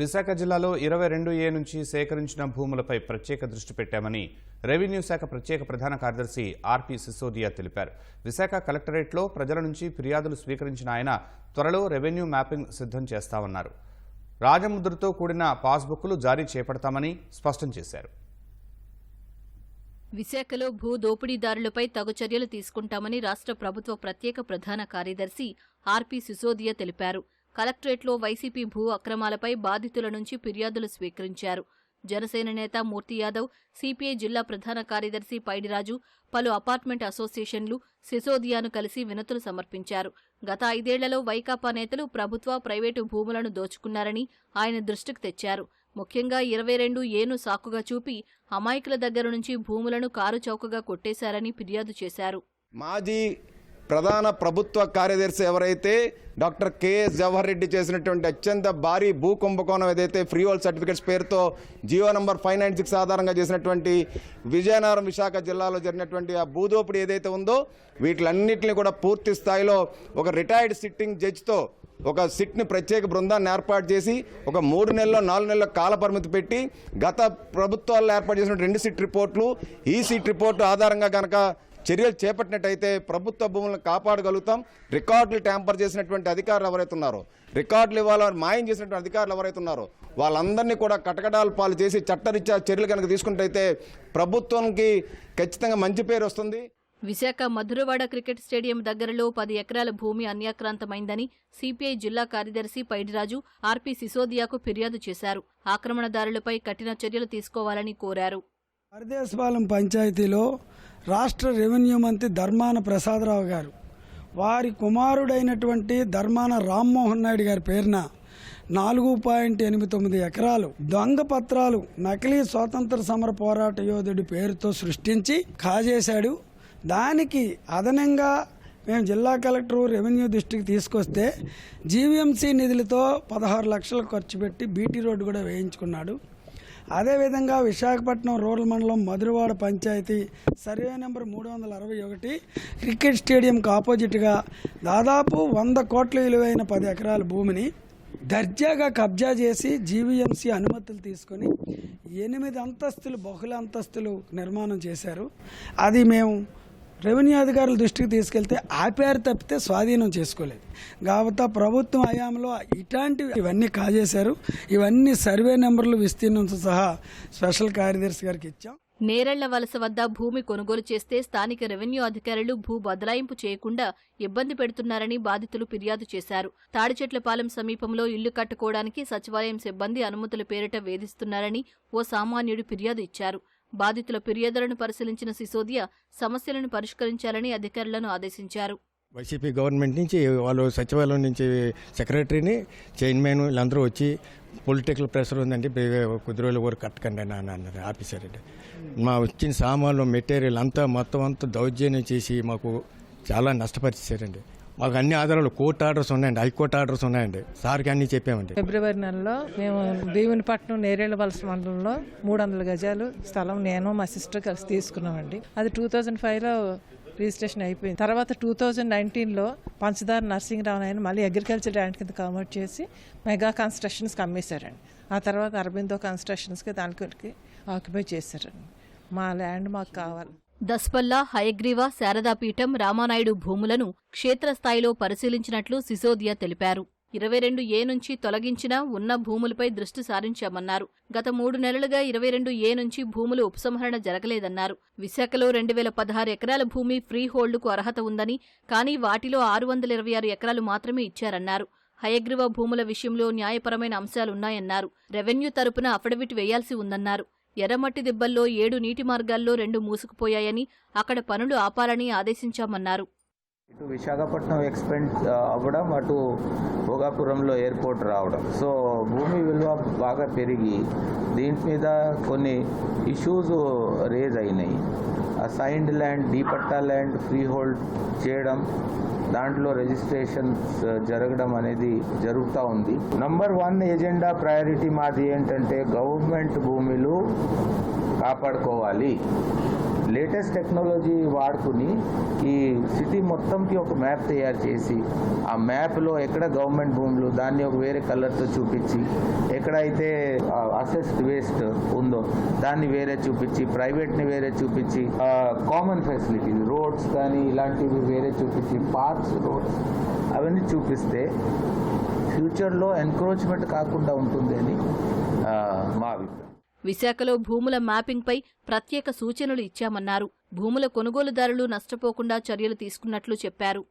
విశాఖ జిల్లాలో ఇరవై రెండు ఏ నుంచి సేకరించిన భూములపై ప్రత్యేక దృష్టి పెట్టామని రెవెన్యూ శాఖ ప్రత్యేక ప్రధాన కార్యదర్శి ఆర్పి సిసోదియా తెలిపారు. విశాఖ కలెక్టరేట్లో ప్రజల నుంచి ఫిర్యాదులు స్వీకరించిన ఆయన త్వరలో రెవెన్యూ మ్యాపింగ్ సిద్ధం చేస్తామన్నారు. రాజముద్రతో కూడిన పాస్బుక్లు జారీ చేపడతామని స్పష్టం చేశారు. విశాఖలో భూ దోపిడీదారులపై తగు చర్యలు తీసుకుంటామని రాష్ట్ర ప్రభుత్వ ప్రత్యేక ప్రధాన కార్యదర్శి ఆర్పి సిసోదియా తెలిపారు. కలెక్టరేట్లో వైసీపీ భూ అక్రమాలపై బాధితుల నుంచి ఫిర్యాదులు స్వీకరించారు. జనసేన నేత మూర్తి యాదవ్ సిపిఐ జిల్లా ప్రధాన కార్యదర్శి పైడిరాజు పలు అపార్ట్మెంట్ అసోసియేషన్లు సిసోదియాను కలిసి వినతులు సమర్పించారు. గత ఐదేళ్ళలో వైకాపా నేతలు ప్రభుత్వ ప్రైవేటు భూములను దోచుకున్నారని ఆయన దృష్టికి తెచ్చారు. ముఖ్యంగా ఇరవై రెండు ఏను సాకుగా చూపి అమాయకుల దగ్గర నుంచి భూములను కారు చౌకగా కొట్టేశారని ఫిర్యాదు చేశారు. మాది ప్రధాన ప్రభుత్వ కార్యదర్శి ఎవరైతే డాక్టర్ కెఎస్ జవహర్ రెడ్డి చేసినటువంటి అత్యంత భారీ భూ కుంభకోణం ఏదైతే ఫ్రీ హోల్ సర్టిఫికేట్స్ పేరుతో Jio number five nine six ఆధారంగా చేసినటువంటి విజయనగరం విశాఖ జిల్లాలో జరిగినటువంటి ఆ భూదోపిడి ఏదైతే ఉందో వీటిలన్నింటినీ కూడా పూర్తి స్థాయిలో ఒక రిటైర్డ్ సిట్టింగ్ జడ్జితో ఒక సిట్ని ప్రత్యేక బృందాన్ని ఏర్పాటు చేసి ఒక మూడు నెలల్లో నాలుగు నెలల కాల పరిమితి పెట్టి గత ప్రభుత్వాల్లో ఏర్పాటు చేసిన రెండు సిట్ రిపోర్ట్లు ఈ సిట్ రిపోర్టు ఆధారంగా కనుక చర్యలు చేపట్టినట్టయితే ప్రభుత్వ భూములను కాపాడగలుగుతాం. రికార్డులు ట్యాంపర్ చేసినటువంటి అధికారులు ఎవరైతే ఉన్నారో రికార్డులు ఇవ్వాలని మాయం చేసినటువంటి అధికారులు ఎవరైతే ఉన్నారో వాళ్ళందరినీ కూడా కటకటాలు పాలు చేసి చట్టరీత్యా చర్యలు కనుక తీసుకుంటైతే ప్రభుత్వానికి ఖచ్చితంగా మంచి పేరు వస్తుంది. విశాఖ మధురవాడ క్రికెట్ స్టేడియం దగ్గరలో పది ఎకరాల భూమి అన్యాక్రాంతమైందని సిపిఐ జిల్లా కార్యదర్శి పైడిరాజు ఆర్పి సిసోదియాకు ఫిర్యాదు చేశారు. ఆక్రమణదారులపై కఠిన చర్యలు తీసుకోవాలని కోరారు. పరదేశపాలెం పంచాయతీలో రాష్ట్ర రెవెన్యూ మంత్రి ధర్మాన ప్రసాదరావు గారు. వారి కుమారుడైనటువంటి ధర్మాన రామ్మోహన్ నాయుడు గారి పేరున నాలుగు పాయింట్ ఎనిమిది తొమ్మిది ఎకరాలు దొంగ పత్రాలు నకిలీ స్వాతంత్ర సమర పోరాట యోధుడి పేరుతో సృష్టించి కాజేశాడు. దానికి అదనంగా మేము జిల్లా కలెక్టర్ రెవెన్యూ దృష్టికి తీసుకొస్తే జీవీఎంసీ నిధులతో పదహారు లక్షలు ఖర్చు పెట్టి బీటీ రోడ్డు కూడా వేయించుకున్నాడు. అదేవిధంగా విశాఖపట్నం రూరల్ మండలం మధురవాడ పంచాయతీ సర్వే నెంబర్ మూడు వందల అరవై ఒకటి క్రికెట్ స్టేడియంకు ఆపోజిట్గా దాదాపు వంద కోట్ల విలువైన పది ఎకరాల భూమిని దర్జాగా కబ్జా చేసి జీవీఎంసీ అనుమతులు తీసుకొని ఎనిమిది అంతస్తులు బహుళ అంతస్తులు నిర్మాణం చేశారు. అది మేము రెవెన్యూ అధికారుల దృష్టికి తీసుకెళ్తే ఆపారు తప్పితే స్వాధీనం చేసుకోలేదు. కాబట్టి ప్రభుత్వం హయాంలో ఇట్లాంటివి ఇవన్నీ కాజేశారు. ఇవన్నీ సర్వే నెంబర్లు విస్తీర్ణంతో సహా స్పెషల్ కార్యదర్శి గారికి ఇచ్చాం. నేరళ్ళ వలస వద్ద భూమి కొనుగోలు చేస్తే స్థానిక రెవెన్యూ అధికారులు భూ బదలాయింపు చేయకుండా ఇబ్బంది పెడుతున్నారని బాధితులు ఫిర్యాదు చేశారు. తాడిచెట్లపాలెం సమీపంలో ఇల్లు కట్టుకోవడానికి సచివాలయం సిబ్బంది అనుమతుల పేరిట వేధిస్తున్నారని ఓ సామాన్యుడు ఫిర్యాదు ఇచ్చారు. బాధితుల ఫిర్యాదులను పరిశీలించిన సిసోదియా సమస్యలను పరిష్కరించాలని అధికారులను ఆదేశించారు. వైసీపీ గవర్నమెంట్ నుంచి వాళ్ళు సచివాలయం నుంచి సెక్రటరీని చైర్మన్ వీళ్ళందరూ వచ్చి పొలిటికల్ ప్రెషర్ ఉందండి కొద్ది రోజులు కూడా కట్టకండి అని అన్నారు ఆఫీసర్ మా వచ్చిన సామాన్లు మెటీరియల్ అంతా మొత్తం అంతా దౌర్జన్యం చేసి మాకు చాలా నష్టపరిచారండి. మాకు అన్ని ఆధారాలు కోర్టు ఆర్డర్స్ ఉన్నాయండి హైకోర్టు ఆర్డర్స్ ఉన్నాయండి. సార్కి అన్నీ చెప్పామండి. ఫిబ్రవరి నెలలో మేము భీమునిపట్నం నేరేళ్ళ వలస మండలంలో మూడు వందల గజాలు స్థలం నేను మా సిస్టర్ కలిసి తీసుకున్నామండి. అది టూ థౌజండ్ ఫైవ్లో రిజిస్ట్రేషన్ అయిపోయింది. తర్వాత టూ థౌజండ్ నైన్టీన్లో పంచదార నర్సింగ్రావు ఆయన మళ్ళీ అగ్రికల్చర్ ల్యాండ్ కింద కన్వర్ట్ చేసి మెగా కన్స్ట్రక్షన్స్కి అమ్మేశారండి ఆ తర్వాత అరబిందో కన్స్ట్రక్షన్స్కి దానికి ఆక్యుపై చేశారండి. మా ల్యాండ్ మాకు కావాలి. దస్పల్లా హయగ్రీవ శారదాపీఠం రామానాయుడు భూములను క్షేత్రస్థాయిలో పరిశీలించినట్లు సిసోదియా తెలిపారు. ఇరవై రెండు ఏ నుంచి తొలగించిన ఉన్న భూములపై దృష్టి సారించామన్నారు. గత మూడు నెలలుగా ఇరవై రెండు ఏ నుంచి భూములు ఉపసంహరణ జరగలేదన్నారు. విశాఖలో రెండు వేల పదహారు ఎకరాల భూమి ఫ్రీ హోల్డ్కు అర్హత ఉందని కానీ వాటిలో ఆరు వందల ఇరవై ఆరు ఎకరాలు మాత్రమే ఇచ్చారన్నారు. హయగ్రీవ భూముల విషయంలో న్యాయపరమైన అంశాలున్నాయన్నారు. రెవెన్యూ తరపున అఫిడవిట్ వేయాల్సి ఉందన్నారు. ఎర్రమట్టి దిబ్బల్లో ఏడు నీటి మార్గాల్లో రెండు మూసుకుపోయాయని అక్కడ పనులు ఆపాలని ఆదేశించామన్నారు. ఇటు విశాఖపట్నం ఎక్స్పెండ్ అవ్వడం అటు భోగాపురంలో ఎయిర్పోర్ట్ రావడం. సో భూమి విలువ బాగా పెరిగి దీని మీద కొన్ని ఇష్యూస్ రేజ్ అయినాయి అసైన్డ్ ల్యాండ్ డీపట్టా ల్యాండ్ ఫ్రీ హోల్డ్ చేయడం దాంట్లో రిజిస్ట్రేషన్స్ uh, జరగడం అనేది జరుగుతూ ఉంది. నంబర్ వన్ ఎజెండా ప్రయారిటీ మాది ఏంటంటే గవర్నమెంట్ భూములు కాపాడుకోవాలి. లేటెస్ట్ టెక్నాలజీ వాడుకుని ఈ సిటీ మొత్తంకి ఒక మ్యాప్ తయారు చేసి ఆ మ్యాప్లో ఎక్కడ గవర్నమెంట్ భూములు దాన్ని ఒక వేరే కలర్తో చూపించి ఎక్కడైతే uh, అసెస్డ్ వేస్ట్ ఉందో దాన్ని వేరే చూపించి ప్రైవేట్ని వేరే చూపించి కామన్ ఫెసిలిటీస్ రోడ్స్ కానీ ఇలాంటివి వేరే చూపించి పార్క్స్ రోడ్స్ అవన్నీ చూపిస్తే ఫ్యూచర్లో ఎన్క్రోచ్మెంట్ కాకుండా ఉంటుంది అని మా అభిప్రాయం. విశాఖలో భూముల మ్యాపింగ్పై ప్రత్యేక సూచనలు ఇచ్చామన్నారు. భూముల కొనుగోలుదారులు నష్టపోకుండా చర్యలు తీసుకున్నట్లు చెప్పారు.